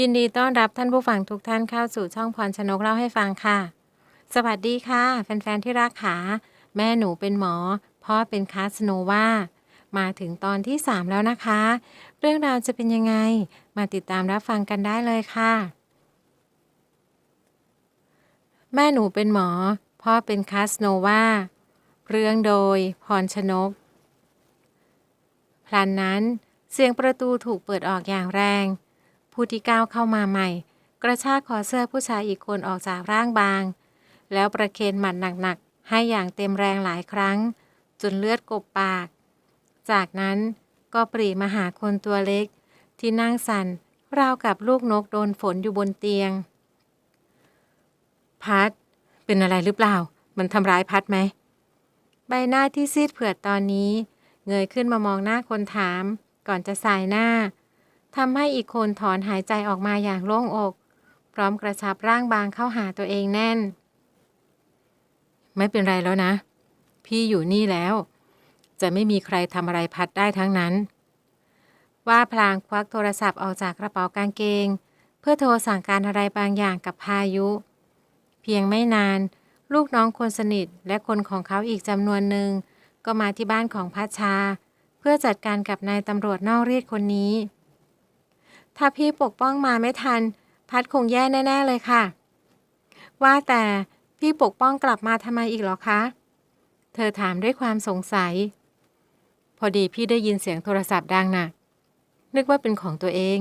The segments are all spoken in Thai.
ยินดีต้อนรับท่านผู้ฟังทุกท่านเข้าสู่ช่องพรชนกเล่าให้ฟังค่ะ สวัสดีค่ะ แฟนๆที่รักขาแม่หนูเป็นหมอ พ่อเป็นคาสโนวามาถึงตอนที่ 3 แล้วนะคะ เรื่องราวจะเป็นยังไง มาติดตามรับฟังกันได้เลยค่ะ แม่หนูเป็นหมอ พ่อเป็นคาสโนวาเรื่องโดยพรชนก พลันนั้นเสียงประตูถูกเปิดออกอย่างแรง ผู้ที่ก้าวเข้ามาใหม่ กระชากคอเสื้อผู้ชายอีกคนออกจากร่างบาง แล้วประเคนหมัดหนักๆ ให้อย่างเต็มแรงหลายครั้ง จนเลือดกบปาก จากนั้นก็ปรีมาหาคนตัวเล็ก ที่นั่งสัน่นราวกับลูกนกโดนฝนอยู่บนเตียง พัด เป็นอะไรหรือเปล่า มันทำร้ายพัดไหม ใบหน้าที่ซีดเผือดตอนนี้ เงยขึ้นมามองหน้าคนถาม ก่อนจะสายหน้า ทำให้อีกคนถอนหายใจออกมาอย่างโล่งอก พร้อมกระชับร่างบางเข้าหาตัวเองแน่น ไม่เป็นไรแล้วนะ พี่อยู่นี่แล้ว จะไม่มีใครทำอะไรพัดได้ทั้งนั้น ว่าพลางควักโทรศัพท์ออกจากกระเป๋ากางเกง เพื่อโทรสั่งการอะไรบางอย่างกับพายุ เพียงไม่นาน ลูกน้องคนสนิทและคนของเขาอีกจำนวนหนึ่งก็มาที่บ้านของพัชชา เพื่อจัดการกับนายตำรวจนอกรีดคนนี้ ถ้าพี่ปกป้องมาไม่ทัน พัดคงแย่แน่ๆเลยค่ะ ว่าแต่พี่ปกป้องกลับมาทำไมอีกหรอคะ เธอถามด้วยความสงสัย พอดีพี่ได้ยินเสียงโทรศัพท์ดังน่ะ นึกว่าเป็นของตัวเอง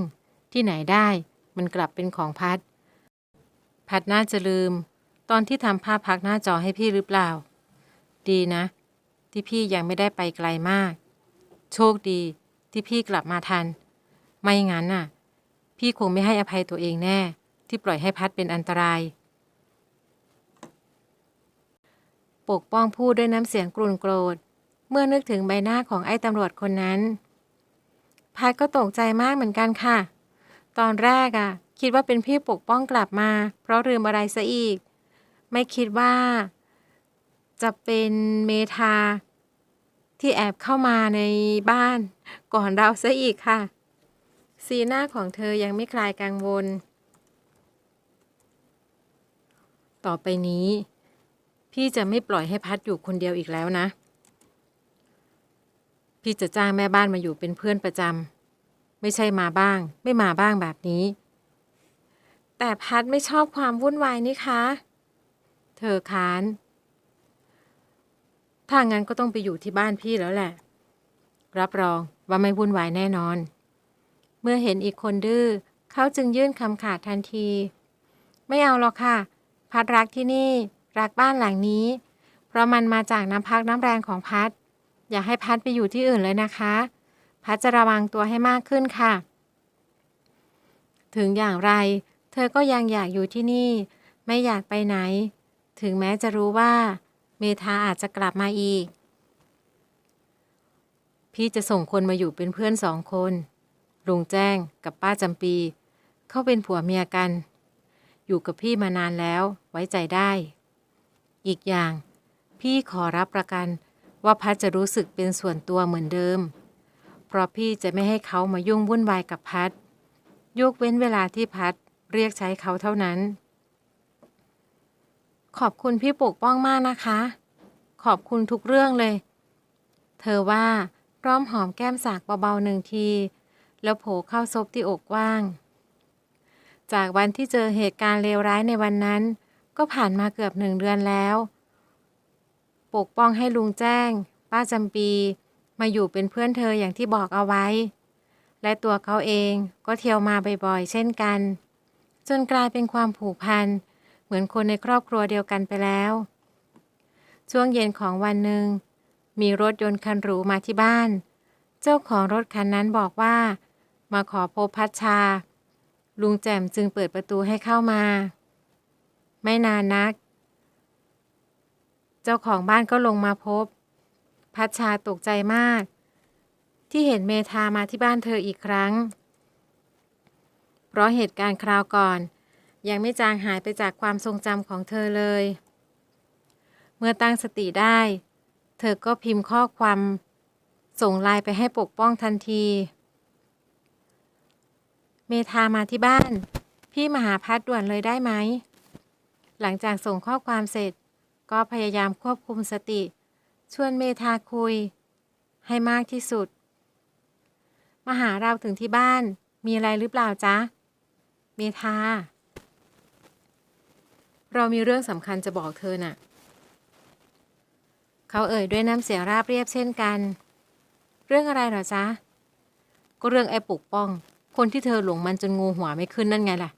ที่ไหนได้มันกลับเป็นของพัด พัดน่าจะลืม ตอนที่ทำภาพพักหน้าจอให้พี่หรือเปล่า ดีนะ ที่พี่ยังไม่ได้ไปไกลมาก โชคดีที่พี่กลับมาทัน ไม่งั้นน่ะ พี่คงไม่ให้อภัยตัวเองแน่ ที่ปล่อยให้พัดเป็นอันตราย ปกป้องพูดด้วยน้ำเสียงกรุนโกรธ เมื่อนึกถึงใบหน้าของไอ้ตำรวจคนนั้น พัดก็ตกใจมากเหมือนกันค่ะ ตอนแรกอะคิดว่าเป็นพี่ปกป้องกลับมา เพราะลืมอะไรซะอีก ไม่คิดว่า จะเป็นเมธาที่แอบเข้ามาในบ้าน ก่อนเราซะอีกค่ะ สีหน้าของเธอยังไม่คลายกังวล ต่อไปนี้ พี่จะไม่ปล่อยให้พัดอยู่คนเดียวอีกแล้วนะ พี่จะจ้างแม่บ้านมาอยู่เป็นเพื่อนประจำไม่ใช่มาบ้าง ไม่มาบ้างแบบนี้ แต่พัดไม่ชอบความวุ่นวายนี่คะ เธอค้าน ถ้างั้นก็ต้องไปอยู่ที่บ้านพี่แล้วแหละ รับรองว่าไม่วุ่นวายแน่นอน เมื่อเห็นอีกคนดื้อเขาจึงยื่นคำขาดทันที ไม่เอาหรอกค่ะ พัดรักที่นี่ รักบ้านหลังนี้ เพราะมันมาจากน้ำพักน้ำแรงของพัด อย่าให้พัดไปอยู่ที่อื่นเลยนะคะ พัดจะระวังตัวให้มากขึ้นค่ะ ถึงอย่างไร เธอก็ยังอยากอยู่ที่นี่ ไม่อยากไปไหน ถึงแม้จะรู้ว่า เมธาอาจจะกลับมาอีก พี่จะส่งคนมาอยู่เป็นเพื่อนสองคน ลุงแจ้งกับป้าจำปี เขาเป็นผัวเมียกัน อยู่กับพี่มานานแล้วไว้ใจได้ อีกอย่าง พี่ขอรับประกันว่าพัดจะรู้สึกเป็นส่วนตัวเหมือนเดิม เพราะพี่จะไม่ให้เขามายุ่งวุ่นวายกับพัด ยกเว้นเวลาที่พัดเรียกใช้เขาเท่านั้น ขอบคุณพี่ปกป้องมากนะคะ ขอบคุณทุกเรื่องเลย เธอว่าร้อมหอมแก้มสากเบาๆหนึ่งที แล้วโผล่เข้าซบที่อกกว้าง จากวันที่เจอเหตุการณ์เลวร้ายในวันนั้น ก็ผ่านมาเกือบหนึ่งเดือนแล้ว ปกป้องให้ลุงแจ้ง ป้าจำปี มาอยู่เป็นเพื่อนเธออย่างที่บอกเอาไว้ และตัวเขาเองก็เที่ยวมาบ่อยๆเช่นกัน จนกลายเป็นความผูกพัน เหมือนคนในครอบครัวเดียวกันไปแล้ว ช่วงเย็นของวันหนึ่งมีรถยนต์คันหรูมาที่บ้าน เจ้าของรถคันนั้นบอกว่า มาขอพบพัชชา ลุงแจ่มจึงเปิดประตูให้เข้ามา ไม่นานนัก เจ้าของบ้านก็ลงมาพบ พัชชาตกใจมาก ที่เห็นเมธามาที่บ้านเธออีกครั้ง เพราะเหตุการณ์คราวก่อน ยังไม่จางหายไปจากความทรงจำของเธอเลย เมื่อตั้งสติได้ เธอก็พิมพ์ข้อความส่งไลน์ไปให้ปกป้องทันที เมธามาที่บ้าน พี่มหาพัดด่วนเลยได้ไหม หลังจากส่งข้อความเสร็จ ก็พยายามควบคุมสติ ชวนเมธาคุย ให้มากที่สุด มาหาเราถึงที่บ้านมีอะไรหรือเปล่าจ๊ะ เมธา เรามีเรื่องสำคัญจะบอกเธอน่ะ เขาเอ่ยด้วยน้ำเสียงราบเรียบเช่นกัน เรื่องอะไรหรอจ๊ะ ก็เรื่องไอ้ปกป้อง คนที่เธอหลงมันจนงูหัวไม่ขึ้นนั่นไงล่ะ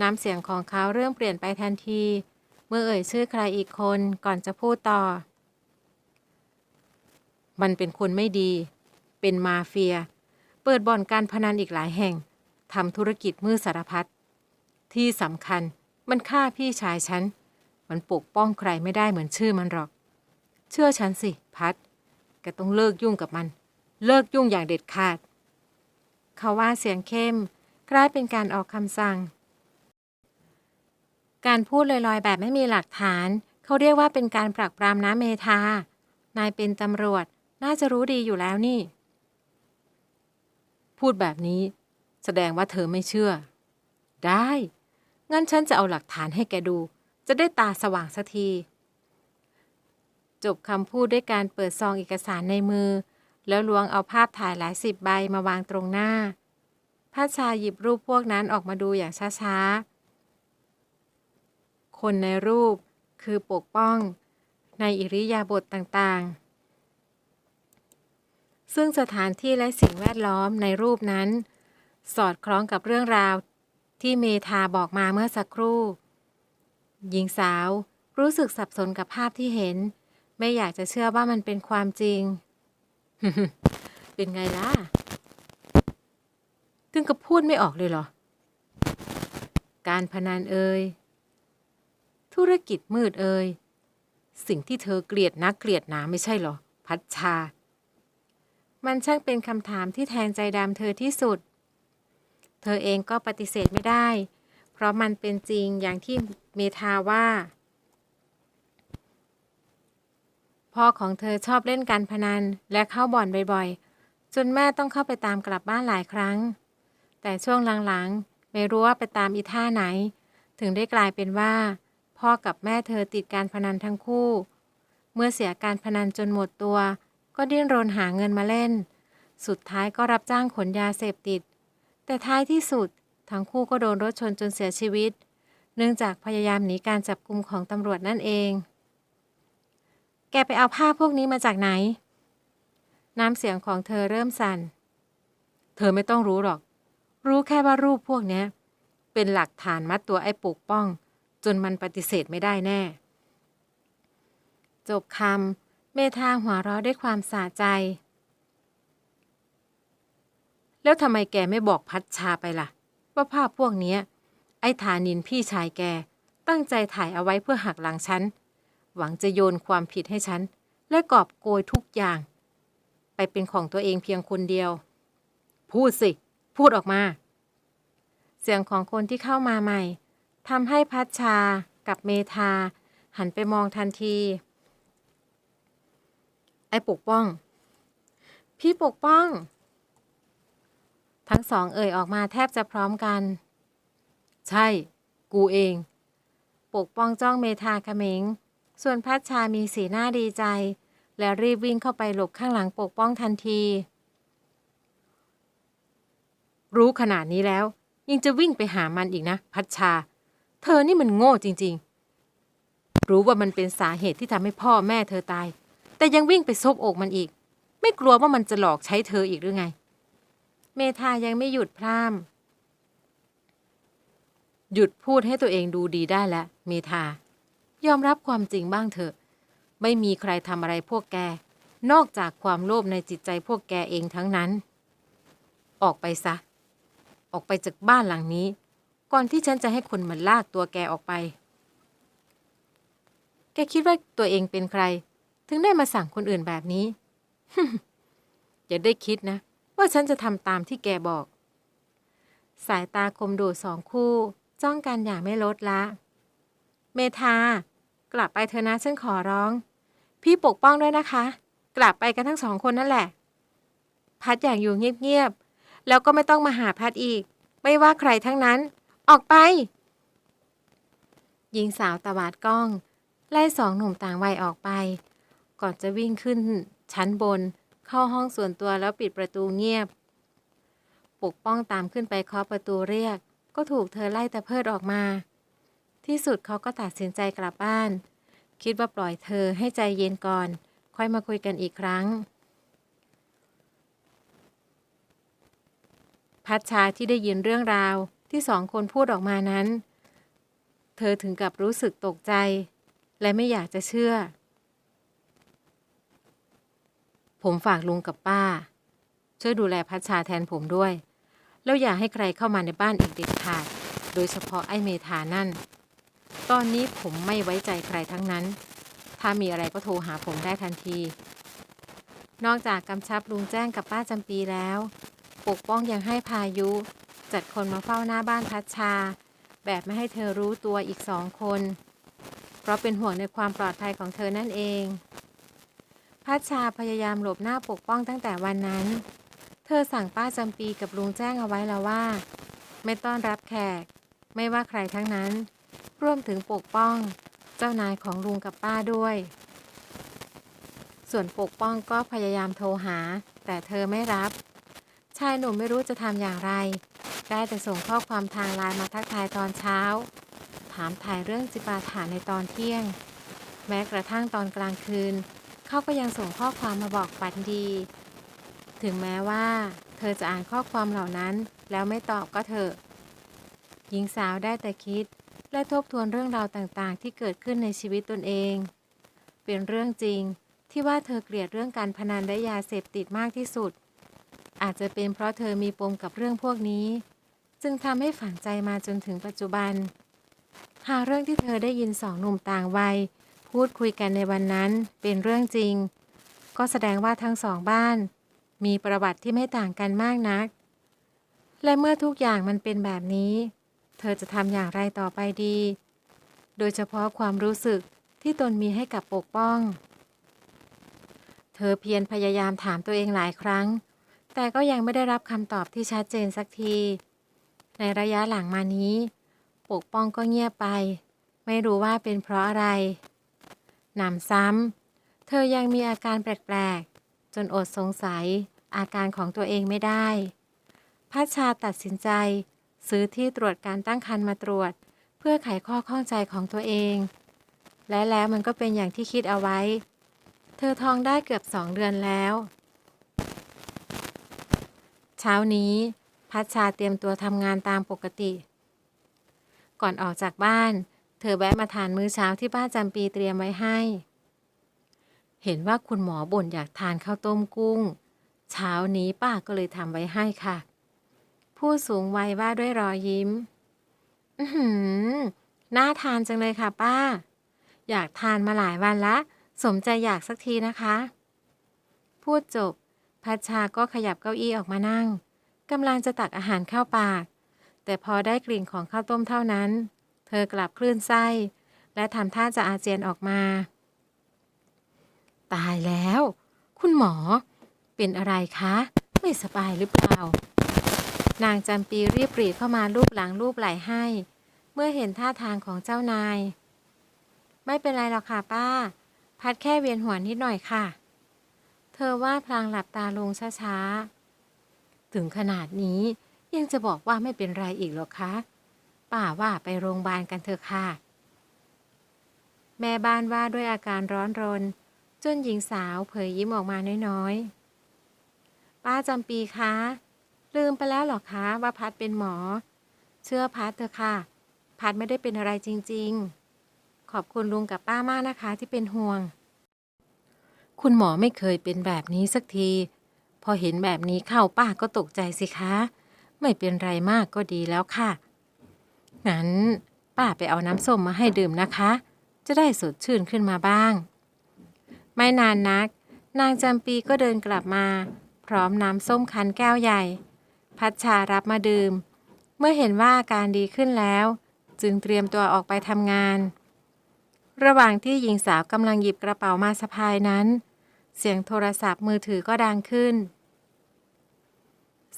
น้ำเสียงของเขาเริ่มเปลี่ยนไปทันที เมื่อเอ่ยชื่อใครอีกคนก่อนจะพูดต่อ มันเป็นคนไม่ดี เป็นมาเฟีย เปิดบ่อนการพนันอีกหลายแห่งทำธุรกิจมือสารพัดที่สำคัญมันฆ่าพี่ชายฉัน มันปกป้องใครไม่ได้เหมือนชื่อมันหรอก เชื่อฉันสิ พัดแกต้องเลิกยุ่งกับมัน เลิกยุ่งอย่างเด็ดขาด เขาว่าเสียงเข้มกลายเป็นการออกคำสั่ง การพูดลอยๆ แบบไม่มีหลักฐาน เขาเรียกว่าเป็นการปรักปรามน้ำเมธานายเป็นตำรวจ น่าจะรู้ดีอยู่แล้วนี่ พูดแบบนี้ แสดงว่าเธอไม่เชื่อ ได้ งั้นฉันจะเอาหลักฐานให้แกดู จะได้ตาสว่างสักทีจบคำพูดด้วยการเปิดซองเอกสารในมือ แล้วล้วงเอาภาพถ่ายหลายสิบใบมาวางตรงหน้าพระชาหยิบรูปพวกนั้นออกมาดูอย่างช้าๆ คนในรูปคือปกป้องในอิริยาบถต่างๆ ซึ่งสถานที่และสิ่งแวดล้อมในรูปนั้น สอดคล้องกับเรื่องราวที่เมธาบอกมาเมื่อสักครู่ หญิงสาวรู้สึกสับสนกับภาพที่เห็น ไม่อยากจะเชื่อว่ามันเป็นความจริง เป็นไงล่ะ ถึงกับพูดไม่ออกเลยเหรอ การพนันเอ่ย ธุรกิจมืดเอ่ย สิ่งที่เธอเกลียดนักเกลียดหนาไม่ใช่เหรอ พัชชา มันช่างเป็นคำถามที่แทงใจดำเธอที่สุด เธอเองก็ปฏิเสธไม่ได้ เพราะมันเป็นจริงอย่างที่เมธาว่า พ่อของเธอชอบเล่นการพนันและเข้าบ่อนบ่อยๆ จนแม่ต้องเข้าไปตามกลับบ้านหลายครั้ง แต่ช่วงหลังๆ ไม่รู้ว่าไปตามอีท่าไหน ถึงได้กลายเป็นว่า พ่อกับแม่เธอติดการพนันทั้งคู่ เมื่อเสียการพนันจนหมดตัว ก็ดิ้นรนหาเงินมาเล่น สุดท้ายก็รับจ้างขนยาเสพติด แต่ท้ายที่สุดทั้งคู่ก็โดนรถชนจนเสียชีวิต เนื่องจากพยายามหนีการจับกลุมของตำรวจนั่นเอง แกไปเอาผ้าพวกนี้มาจากไหน น้ำเสียงของเธอเริ่มสั่น เธอไม่ต้องรู้หรอก รู้แค่ว่ารูปพวกนี้เป็นหลักฐานมัดตัวไอ้ปกป้อง จนมันปฏิเสธไม่ได้แน่ จบคำเมธาหัวเราะด้วยความสะใจ แล้วทำไมแกไม่บอกพัชชาไปล่ะ ว่าภาพพวกนี้ไอ้ฐานินพี่ชายแก ตั้งใจถ่ายเอาไว้เพื่อหักหลังฉัน หวังจะโยนความผิดให้ฉัน และกอบโกยทุกอย่าง ไปเป็นของตัวเองเพียงคนเดียว พูดสิ พูดออกมา เสียงของคนที่เข้ามาใหม่ทำให้พัชชากับเมธา หันไปมองทันที ไอ้ปกป้อง พี่ปกป้อง ทั้งสองเอ่ยออกมาแทบจะพร้อมกัน ใช่ กูเอง ปกป้องจ้องเมธาขมิง ส่วนพัชชามีสีหน้าดีใจ และรีบวิ่งเข้าไปหลบข้างหลังปกป้องทันที รู้ขนาดนี้แล้ว ยังจะวิ่งไปหามันอีกนะ พัชชา เธอนี่มันโง่จริง ๆ รู้ว่ามันเป็นสาเหตุที่ทำให้พ่อแม่เธอตาย แต่ยังวิ่งไปซบอกมันอีก ไม่กลัวว่ามันจะหลอกใช้เธออีกหรือไง เมธายังไม่หยุดพร่ำหยุดพูดให้ตัวเองดูดีได้แล้วเมธา ยอมรับความจริงบ้างเถอะ ไม่มีใครทำอะไรพวกแก นอกจากความโลภในจิตใจพวกแกเองทั้งนั้น ออกไปซะ ออกไปจากบ้านหลังนี้ ก่อนที่ฉันจะให้คนมาลากตัวแกออกไป แกคิดว่าตัวเองเป็นใคร ถึงได้มาสั่งคนอื่นแบบนี้ อย่าได้คิดนะ ว่าฉันจะทำตามที่แกบอก สายตาคมดูสองคู่ จ้องกันอย่างไม่ลดละ เมธากลับไปเถอะนะฉันขอร้อง พี่ปกป้องด้วยนะคะ กลับไปกันทั้งสองคนนั่นแหละ พัดอยากอยู่เงียบๆแล้วก็ไม่ต้องมาหาพัดอีก ไม่ว่าใครทั้งนั้น ออกไปหญิงสาวตวาดกล้อง ไล่สองหนุ่มต่างวัยออกไป ก่อนจะวิ่งขึ้น ชั้นบน เข้าห้องส่วนตัวแล้วปิดประตูเงียบ ปกป้องตามขึ้นไปเคาะประตูเรียก ก็ถูกเธอไล่ตะเพิดออกมา ที่สุดเขาก็ตัดสินใจกลับบ้าน คิดว่าปล่อยเธอให้ใจเย็นก่อน ค่อยมาคุยกันอีกครั้ง พัชชาที่ได้ยินเรื่องราวที่สองคนพูดออกมานั้น เธอถึงกับรู้สึกตกใจ และไม่อยากจะเชื่อ ผมฝากลุงกับป้า ช่วยดูแลพัชชาแทนผมด้วย แล้วอย่าให้ใครเข้ามาในบ้านอีกเด็ดขาด โดยเฉพาะไอ้เมธานั่น ตอนนี้ผมไม่ไว้ใจใครทั้งนั้น ถ้ามีอะไรก็โทรหาผมได้ทันที นอกจากกำชับลุงแจ้งกับป้าจำปีแล้ว ปกป้องยังให้พายุ จัดคนมาเฝ้าหน้าบ้านพัชชา แบบไม่ให้เธอรู้ตัวอีกสองคน เพราะเป็นห่วงในความปลอดภัยของเธอนั่นเอง พัชชาพยายามหลบหน้าปกป้องตั้งแต่วันนั้น เธอสั่งป้าจำปีกับลุงแจ้งเอาไว้แล้วว่า ไม่ต้อนรับแขก ไม่ว่าใครทั้งนั้น รวมถึงปกป้องเจ้านายของลุงกับป้าด้วย ส่วนปกป้องก็พยายามโทรหา แต่เธอไม่รับ ชายหนุ่มไม่รู้จะทำอย่างไร ได้แต่ส่งข้อความทางไลน์มาทักทายตอนเช้า ถามถ่ายเรื่องจิปาถาในตอนเที่ยง แม้กระทั่งตอนกลางคืน เขาก็ยังส่งข้อความมาบอกฝันดี ถึงแม้ว่า เธอจะอ่านข้อความเหล่านั้น แล้วไม่ตอบก็เถอะหญิงสาวได้แต่คิด และทบทวนเรื่องราวต่างๆ ที่เกิดขึ้นในชีวิตตนเอง เป็นเรื่องจริงที่ว่าเธอเกลียดเรื่องการพนันและยาเสพติดมากที่สุด อาจจะเป็นเพราะเธอมีปมกับเรื่องพวกนี้ จึงทำให้ฝังใจมาจนถึงปัจจุบัน หากเรื่องที่เธอได้ยินสองหนุ่มต่างวัย พูดคุยกันในวันนั้นเป็นเรื่องจริง ก็แสดงว่าทั้งสองบ้าน มีประวัติที่ไม่ต่างกันมากนัก และเมื่อทุกอย่างมันเป็นแบบนี้ เธอจะทำอย่างไรต่อไปดี โดยเฉพาะความรู้สึกที่ตนมีให้กับปกป้อง เธอเพียรพยายามถามตัวเองหลายครั้ง แต่ก็ยังไม่ได้รับคำตอบที่ชัดเจนสักที ในระยะหลังมานี้ ปกป้องก็เงียบไป ไม่รู้ว่าเป็นเพราะอะไรหนำซ้ำเธอยังมีอาการแปลกๆ จนอดสงสัยอาการของตัวเองไม่ได้พัชชาตัดสินใจ ซื้อที่ตรวจการตั้งครรภ์มาตรวจ เพื่อไขข้อข้องใจของตัวเอง และแล้วมันก็เป็นอย่างที่คิดเอาไว้ เธอท้องได้เกือบสองเดือนแล้ว เช้านี้พัชชาเตรียมตัวทำงานตามปกติ ก่อนออกจากบ้าน เธอแวะมาทานมื้อเช้าที่ป้าจำปีเตรียมไว้ให้ เห็นว่าคุณหมอบ่นอยากทานข้าวต้มกุ้ง เช้านี้ป้าก็เลยทำไว้ให้ค่ะ ผู้สูงวัยว่าด้วยรอยยิ้ม อือหือน่าทานจังเลยค่ะป้า อยากทานมาหลายวันละ สมใจอยากสักทีนะคะ พูดจบ พัชชาก็ขยับเก้าอี้ออกมานั่งกำลังจะตักอาหารเข้าปาก แต่พอได้กลิ่นของข้าวต้มเท่านั้น เธอกลับคลื่นไส้ และทำท่าจะอาเจียนออกมา ตายแล้ว คุณหมอ เป็นอะไรคะ ไม่สบายหรือเปล่า นางจำปีรีบปรีเข้ามาลูบหลังลูบไหล่ให้ เมื่อเห็นท่าทางของเจ้านาย ไม่เป็นไรหรอกค่ะป้า พัดแค่เวียนหัวนิดหน่อยค่ะ เธอว่าพลางหลับตาลงช้าๆ ถึงขนาดนี้ยังจะบอกว่าไม่เป็นไรอีกหรอคะ ป้าว่าไปโรงพยาบาลกันเถอะค่ะ แม่บ้านว่าด้วยอาการร้อนรน จนหญิงสาวเผยยิ้มออกมาน้อยๆ ป้าจำปีคะ ลืมไปแล้วหรอคะว่าพัดเป็นหมอ เชื่อพัดเถอะค่ะ พัดไม่ได้เป็นอะไรจริง ๆ ขอบคุณลุงกับป้ามากนะคะที่เป็นห่วง คุณหมอไม่เคยเป็นแบบนี้สักที พอเห็นแบบนี้เข้าป้าก็ตกใจสิคะ ไม่เป็นไรมากก็ดีแล้วค่ะ งั้นป้าไปเอาน้ำส้มมาให้ดื่มนะคะ จะได้สดชื่นขึ้นมาบ้าง ไม่นานนัก นางจำปีก็เดินกลับมา พร้อมน้ำส้มคั้นแก้วใหญ่ พัชชารับมาดื่ม เมื่อเห็นว่าอาการดีขึ้นแล้ว จึงเตรียมตัวออกไปทำงาน ระหว่างที่หญิงสาวกำลังหยิบกระเป๋ามาสะพายนั้น เสียงโทรศัพท์มือถือก็ดังขึ้น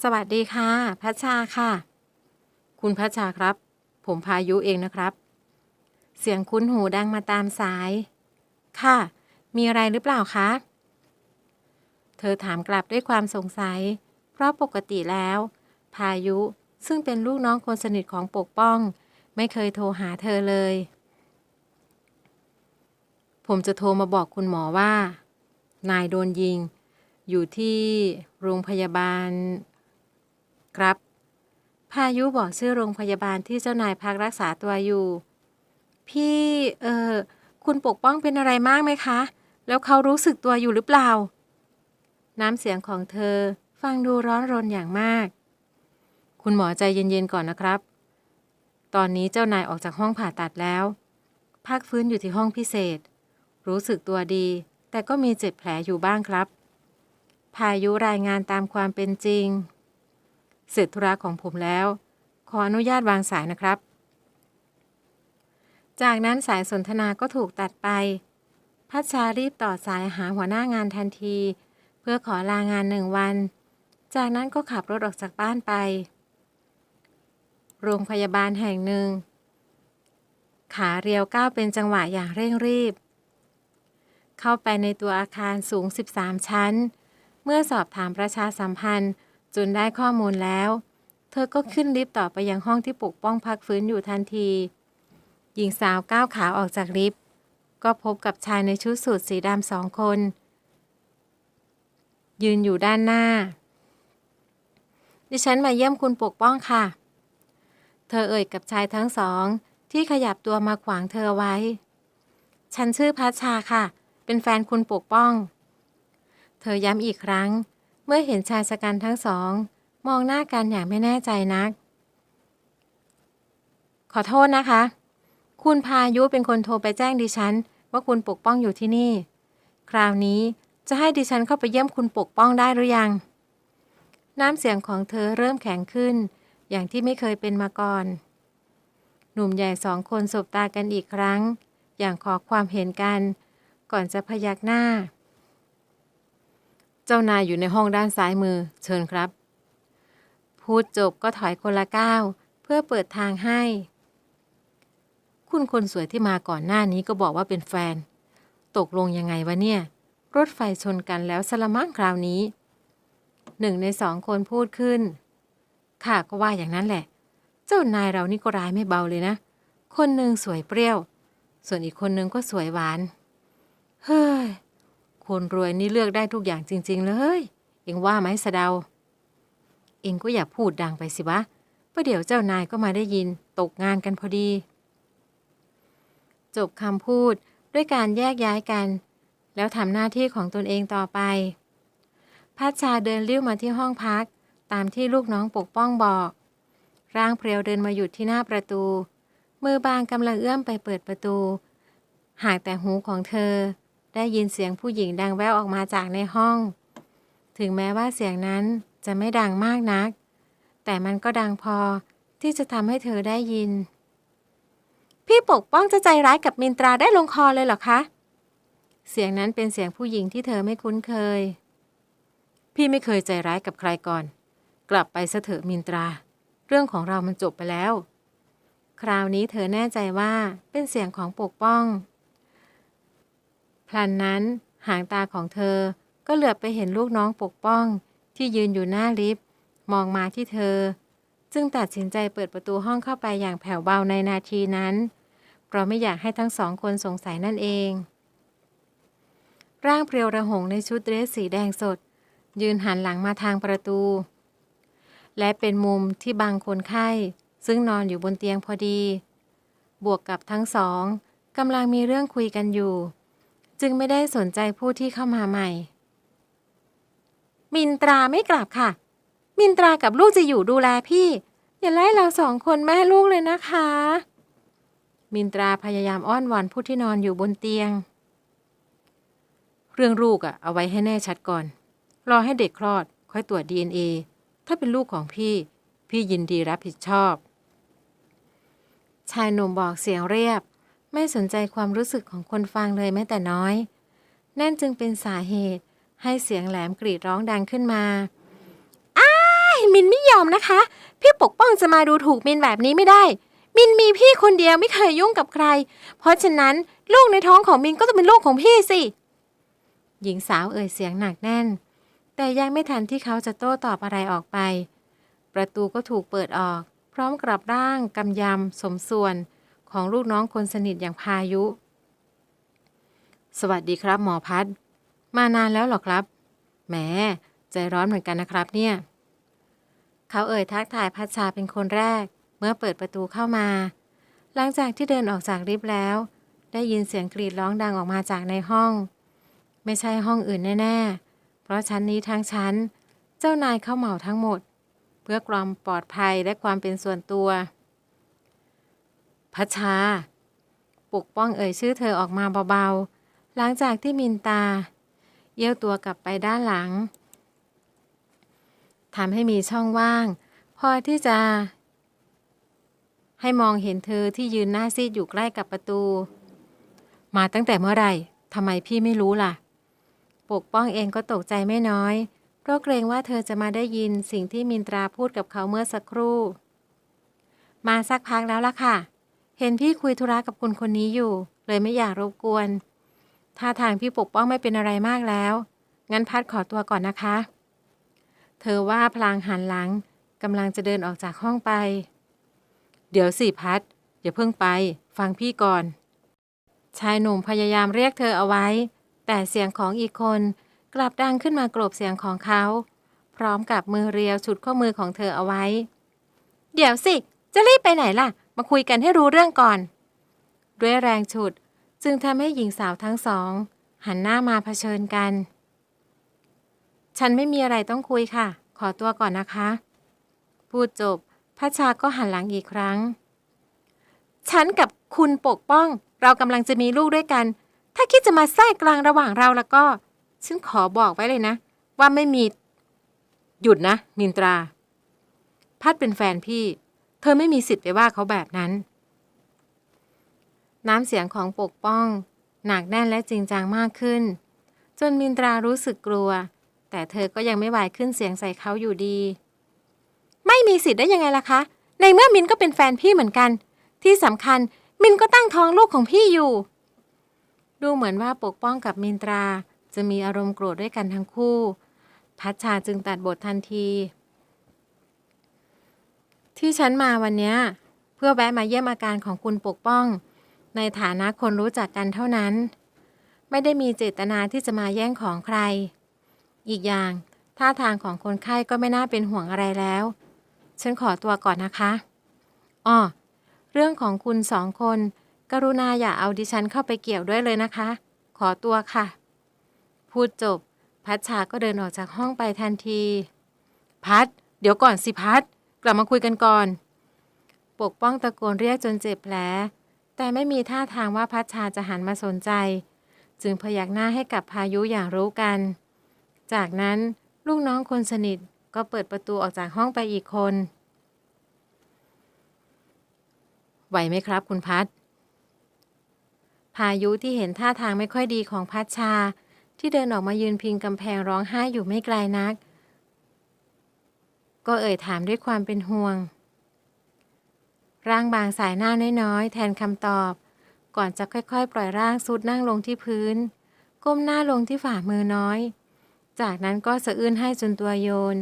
สวัสดีค่ะ พัชชาค่ะ คุณพัชชาครับ ผมพายุเองนะครับ เสียงคุ้นหูดังมาตามสาย ค่ะ มีอะไรหรือเปล่าคะเธอถามกลับด้วยความสงสัย ราะปกติแล้ว พายุซึ่งเป็นลูกน้องคนสนิทของปกป้อง ไม่เคยโทรหาเธอเลย ผมจะโทรมาบอกคุณหมอว่า นายโดนยิง อยู่ที่โรงพยาบาล ครับ พายุบอกชื่อโรงพยาบาลที่เจ้านายพักรักษาตัวอยู่ พี่ เออคุณปกป้องเป็นอะไรมากไหมคะ แล้วเขารู้สึกตัวอยู่หรือเปล่า น้ำเสียงของเธอ ฟังดูร้อนรนอย่างมาก คุณหมอใจเย็นๆก่อนนะครับ ตอนนี้เจ้านายออกจากห้องผ่าตัดแล้ว พักฟื้นอยู่ที่ห้องพิเศษ รู้สึกตัวดี แต่ก็มีเจ็บแผลอยู่บ้างครับ พายุรายงานตามความเป็นจริง เสร็จธุระของผมแล้ว ขออนุญาตวางสายนะครับ จากนั้นสายสนทนาก็ถูกตัดไป พัชชารีบต่อสายหาหัวหน้างานทันที เพื่อขอลางานหนึ่งวัน จากนั้นก็ขับรถออกจากบ้านไป โรงพยาบาลแห่งหนึ่ง ขาเรียวก้าวเป็นจังหวะอย่างเร่งรีบ เข้าไปในตัวอาคารสูง 13 ชั้น เมื่อสอบถามประชาสัมพันธ์จนได้ข้อมูลแล้ว เธอก็ขึ้นลิฟต์ต่อไปยังห้องที่ปกป้องพักฟื้นอยู่ทันที หญิงสาวก้าวขาออกจากลิฟต์ ก็พบกับชายในชุดสูทสีดำสองคน ยืนอยู่ด้านหน้า ดิฉันมาเยี่ยมคุณปกป้องค่ะ เธอเอ่ยกับชายทั้งสอง ที่ขยับตัวมาขวางเธอไว้ ฉันชื่อพัชชาค่ะ เป็นแฟนคุณปกป้อง เธอย้ำอีกครั้ง เมื่อเห็นชายชะกันทั้งสอง มองหน้ากันอย่างไม่แน่ใจนัก ขอโทษนะคะ คุณพายุเป็นคนโทรไปแจ้งดิฉัน ว่าคุณปกป้องอยู่ที่นี่ คราวนี้จะให้ดิฉันเข้าไปเยี่ยมคุณปกป้องได้หรือยัง น้ำเสียงของเธอเริ่มแข็งขึ้น อย่างที่ไม่เคยเป็นมาก่อน หนุ่มใหญ่สองคนสบตากันอีกครั้ง อย่างขอความเห็นกัน ก่อนจะพยักหน้า เจ้านายอยู่ในห้องด้านซ้ายมือ เชิญครับ พูดจบก็ถอยคนละก้าวเพื่อเปิดทางให้ คุณคนสวยที่มาก่อนหน้านี้ก็บอกว่าเป็นแฟน ตกลงยังไงวะเนี่ย รถไฟชนกันแล้วสละมั่งคราวนี้ หนึ่งในสองคนพูดขึ้น ข้าก็ว่าอย่างนั้นแหละ เจ้านายเรานี่ก็ร้ายไม่เบาเลยนะ คนหนึ่งสวยเปรี้ยว ส่วนอีกคนหนึ่งก็สวยหวาน เฮ้ย คนรวยนี่เลือกได้ทุกอย่างจริง ๆ เลย เอ็งว่าไหมสะเดา เอ็งก็อย่าพูดดังไปสิวะประเดี๋ยวเจ้านายก็มาได้ยินตกงานกันพอดี จบคำพูดด้วยการแยกย้ายกัน แล้วทำหน้าที่ของตนเองต่อไป พัชชาเดินเลิ้ยวมาที่ห้องพัก ตามที่ลูกน้องปกป้องบอก ร่างเพรียวเดินมาหยุดที่หน้าประตู มือบางกำลังเอื้อมไปเปิดประตู หากแต่หูของเธอ ได้ยินเสียงผู้หญิงดังแว่วออกมาจากในห้อง ถึงแม้ว่าเสียงนั้นจะไม่ดังมากนัก แต่มันก็ดังพอที่จะทำให้เธอได้ยิน พี่ปกป้องจะใจร้ายกับมินตราได้ลงคอเลยเหรอคะ เสียงนั้นเป็นเสียงผู้หญิงที่เธอไม่คุ้นเคย พี่ไม่เคยใจร้ายกับใครก่อน กลับไปซะเถอะมินตรา เรื่องของเรามันจบไปแล้ว คราวนี้เธอแน่ใจว่าเป็นเสียงของปกป้อง พลันนั้นหางตาของเธอก็เหลือบไปเห็นลูกน้องปกป้อง ที่ยืนอยู่หน้าลิฟต์มองมาที่เธอ จึงตัดสินใจเปิดประตูห้องเข้าไปอย่างแผ่วเบาในนาทีนั้น เพราะไม่อยากให้ทั้งสองคนสงสัยนั่นเอง ร่างเพรียวระหงในชุดเดรสสีแดงสด ยืนหันหลังมาทางประตู และเป็นมุมที่บังคนไข้ ซึ่งนอนอยู่บนเตียงพอดี บวกกับทั้งสองกำลังมีเรื่องคุยกันอยู่ จึงไม่ได้สนใจผู้ที่เข้ามาใหม่ มินตราไม่กลับค่ะ มินตรากับลูกจะอยู่ดูแลพี่ อย่าไล่เราสองคนแม่ลูกเลยนะคะ มินตราพยายามอ้อนวอนผู้ที่นอนอยู่บนเตียง เรื่องลูกอะเอาไว้ให้แน่ชัดก่อน รอให้เด็กคลอด ค่อยตรวจ DNA ถ้าเป็นลูกของพี่ พี่ยินดีรับผิดชอบ ชายหนุ่มบอกเสียงเรียบ ไม่สนใจความรู้สึกของคนฟังเลยแม้แต่น้อย นั่นจึงเป็นสาเหตุให้เสียงแหลมกรีดร้องดังขึ้นมาอ้ายมินไม่ยอมนะคะ พี่ปกป้องจะมาดูถูกมินแบบนี้ไม่ได้ มินมีพี่คนเดียวไม่เคยยุ่งกับใคร เพราะฉะนั้นลูกในท้องของมินก็ต้องเป็นลูกของพี่สิ หญิงสาวเอ่ยเสียงหนักแน่น แต่ยังไม่ทันที่เขาจะโต้ตอบอะไรออกไป ประตูก็ถูกเปิดออก พร้อมกับร่างกำยำสมส่วน ของลูกน้องคนสนิทอย่างพายุ สวัสดีครับหมอพัดมานานแล้วหรอครับ แหม ใจร้อนเหมือนกันนะครับเนี่ย เขาเอ่ยทักทายพัชชาเป็นคนแรก เมื่อเปิดประตูเข้ามา หลังจากที่เดินออกจากลิฟต์แล้ว ได้ยินเสียงกรีดร้องดังออกมาจากในห้อง ไม่ใช่ห้องอื่นแน่ ๆ ราะชั้นนี้ทั้งชั้น เจ้านายเข้าเหมาทั้งหมด เพื่อความปลอดภัยและความเป็นส่วนตัวพัชชา ปกป้องเอ่ยชื่อเธอออกมาเบาๆ หลังจากที่มินตา เยี่ยวตัวกลับไปด้านหลังทำให้มีช่องว่าง พอที่จะ ให้มองเห็นเธอที่ยืนหน้าซีดอยู่ใกล้กับประตู มาตั้งแต่เมื่อไหร่ทำไมพี่ไม่รู้ล่ะ ปกป้องเองก็ตกใจไม่น้อย เพราะเกรงว่าเธอจะมาได้ยินสิ่งที่มินตราพูดกับเขาเมื่อสักครู่ มาสักพักแล้วล่ะค่ะ เห็นพี่คุยธุระกับคุณคนนี้อยู่ เลยไม่อยากรบกวนท่าทางพี่ปกป้องไม่เป็นอะไรมากแล้ว งั้นพัดขอตัวก่อนนะคะ เธอว่าพลางหันหลังกำลังจะเดินออกจากห้องไป เดี๋ยวสิพัดอย่าเพิ่งไป ฟังพี่ก่อน ชายหนุ่มพยายามเรียกเธอเอาไว้ แต่เสียงของอีกคนกลับดังขึ้นมากลบเสียงของเขา พร้อมกับมือเรียวฉุดข้อมือของเธอเอาไว้ เดี๋ยวสิ จะรีบไปไหนล่ะ มาคุยกันให้รู้เรื่องก่อน ด้วยแรงฉุดจึงทำให้หญิงสาวทั้งสอง หันหน้ามาเผชิญกัน ฉันไม่มีอะไรต้องคุยค่ะ ขอตัวก่อนนะคะ พูดจบพัชชาก็หันหลังอีกครั้ง ฉันกับคุณปกป้อง เรากำลังจะมีลูกด้วยกัน ถ้าคิดจะมาแทรกกลางระหว่างเราแล้วก็ ฉันขอบอกไว้เลยนะ ว่าไม่มี หยุดนะ มินตรา พัดเป็นแฟนพี่ เธอไม่มีสิทธิ์ไปว่าเขาแบบนั้น น้ำเสียงของปกป้อง หนักแน่นและจริงจังมากขึ้น จนมินตรารู้สึกกลัว แต่เธอก็ยังไม่ไหวขึ้นเสียงใส่เขาอยู่ดี ไม่มีสิทธิ์ได้ยังไงล่ะคะ ในเมื่อมินก็เป็นแฟนพี่เหมือนกัน ที่สำคัญมินก็ตั้งท้องลูกของพี่อยู่ ดูเหมือนว่าปกป้องกับมินตรา จะมีอารมณ์โกรธด้วยกันทั้งคู่ พัชชาจึงตัดบททันที ที่ฉันมาวันนี้เพื่อแวะมาเยี่ยมอาการของคุณปกป้อง ในฐานะคนรู้จักกันเท่านั้น ไม่ได้มีเจตนาที่จะมาแย่งของใคร อีกอย่างท่าทางของคนไข้ก็ไม่น่าเป็นห่วงอะไรแล้ว ฉันขอตัวก่อนนะคะอ้อเรื่องของคุณสองคน กรุณาอย่าเอาดิฉันเข้าไปเกี่ยวด้วยเลยนะคะ ขอตัวค่ะ พูดจบ พัชชาก็เดินออกจากห้องไปทันที พัด เดี๋ยวก่อนสิพัด กลับมาคุยกันก่อน ปกป้องตะโกนเรียกจนเจ็บแผล แต่ไม่มีท่าทางว่าพัชชาจะหันมาสนใจ จึงพยักหน้าให้กับพายุอย่างรู้กัน จากนั้นลูกน้องคนสนิทก็เปิดประตูออกจากห้องไปอีกคน ไหวไหมครับคุณพัด พายุที่เห็นท่าทางไม่ค่อยดีของพัชชา ที่เดินออกมายืนพิงกำแพงร้องไห้อยู่ไม่ไกลนัก ก็เอ่ยถามด้วยความเป็นห่วง ร่างบางสายหน้าน้อยๆ แทนคำตอบ ก่อนจะค่อยๆ ปล่อยร่างสุดนั่งลงที่พื้น ก้มหน้าลงที่ฝ่ามือน้อย จากนั้นก็สะอื้นให้จนตัวโยน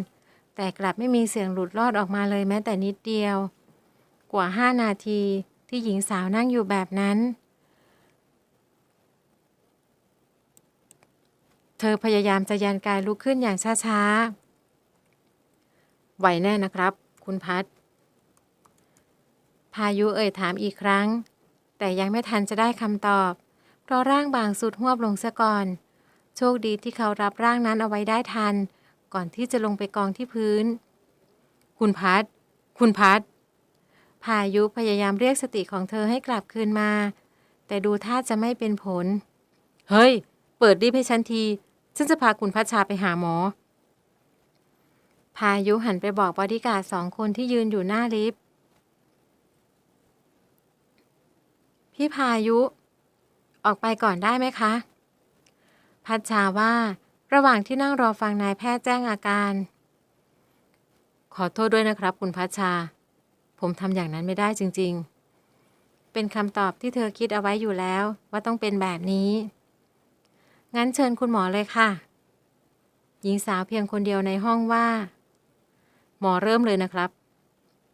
แต่กลับไม่มีเสียงหลุดรอดออกมาเลยแม้แต่นิดเดียว กว่าห้านาทีที่หญิงสาวนั่งอยู่แบบนั้น เธอพยายามจะยันกายลุกขึ้นอย่างช้าๆ ไหวแน่นะครับ คุณพัด พายุเอ่ยถามอีกครั้ง แต่ยังไม่ทันจะได้คำตอบ เพราะร่างบางสุดหวบลงซะก่อน โชคดีที่เขารับร่างนั้นเอาไว้ได้ทัน ก่อนที่จะลงไปกองที่พื้น คุณพัด คุณพัด พายุพยายามเรียกสติของเธอให้กลับคืนมา แต่ดูท่าจะไม่เป็นผล เฮ้ย เปิดรีบให้ฉันที ฉันจะพาคุณพัชชาไปหาหมอ พายุหันไปบอกบอดี้การ์ดสองคนที่ยืนอยู่หน้าลิฟต์พี่พายุ ออกไปก่อนได้ไหมคะ พัชชาว่า ระหว่างที่นั่งรอฟังนายแพทย์แจ้งอาการขขอโทษด้วยนะครับ คุณพัชชา ผมทำอย่างนั้นไม่ได้จริง ๆ เป็นคำตอบที่เธอคิดเอาไว้อยู่แล้วว่าต้องเป็นแบบนี้ งั้นเชิญคุณหมอเลยค่ะ หญิงสาวเพียงคนเดียวในห้องว่า หมอเริ่มเลยนะครับ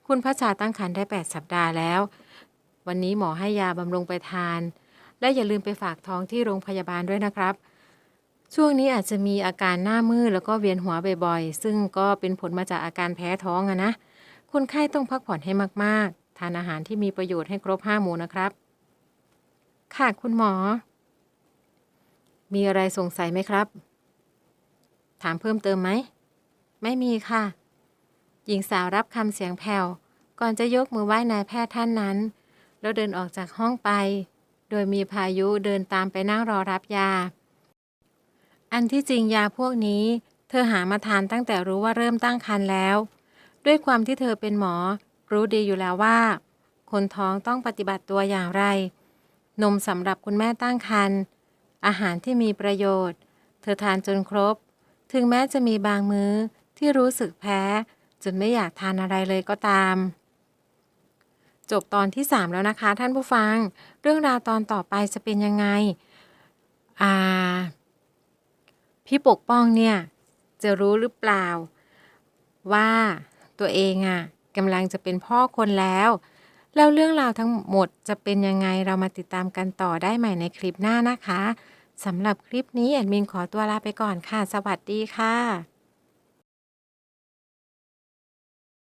คุณพัชชาตั้งครรภ์ได้ 8 สัปดาห์แล้ว วันนี้หมอให้ยาบำรุงไปทาน และอย่าลืมไปฝากท้องที่โรงพยาบาลด้วยนะครับ ช่วงนี้อาจจะมีอาการหน้ามืดแล้วก็เวียนหัวบ่อยๆ ซึ่งก็เป็นผลมาจากอาการแพ้ท้องอะนะ คนไข้ต้องพักผ่อนให้มากๆ ทานอาหารที่มีประโยชน์ให้ครบห้าหมู่นะครับ ค่ะคุณหมอ มีอะไรสงสัยไหมครับ ถามเพิ่มเติมไหม ไม่มีค่ะ หญิงสาวรับคำเสียงแผ่ว ก่อนจะยกมือไหว้นายแพทย์ท่านนั้น แล้วเดินออกจากห้องไป โดยมีพายุเดินตามไปนั่งรอรับยา อันที่จริงยาพวกนี้ เธอหามาทานตั้งแต่รู้ว่าเริ่มตั้งครรภ์แล้ว ด้วยความที่เธอเป็นหมอ รู้ดีอยู่แล้วว่า คนท้องต้องปฏิบัติตัวอย่างไร นมสำหรับคุณแม่ตั้งครรภ์ อาหารที่มีประโยชน์ เธอทานจนครบ ถึงแม้จะมีบางมื้อที่รู้สึกแพ้ จนไม่อยากทานอะไรเลยก็ตาม จบตอนที่ 3 แล้วนะคะ ท่านผู้ฟัง เรื่องราวตอนต่อไปจะเป็นยังไง อ่า พี่ปกป้องเนี่ย จะรู้หรือเปล่า ว่าตัวเองอะ่ะกำลังจะเป็นพ่อคนแล้วแล้วเรื่องราวทั้งหมดจะเป็นยังไงเรามาติดตามกันต่อได้ใหม่ในคลิปหน้านะคะ สำหรับคลิปนี้แอดมินขอตัวลาไปก่อนค่ะ สวัสดีค่ะ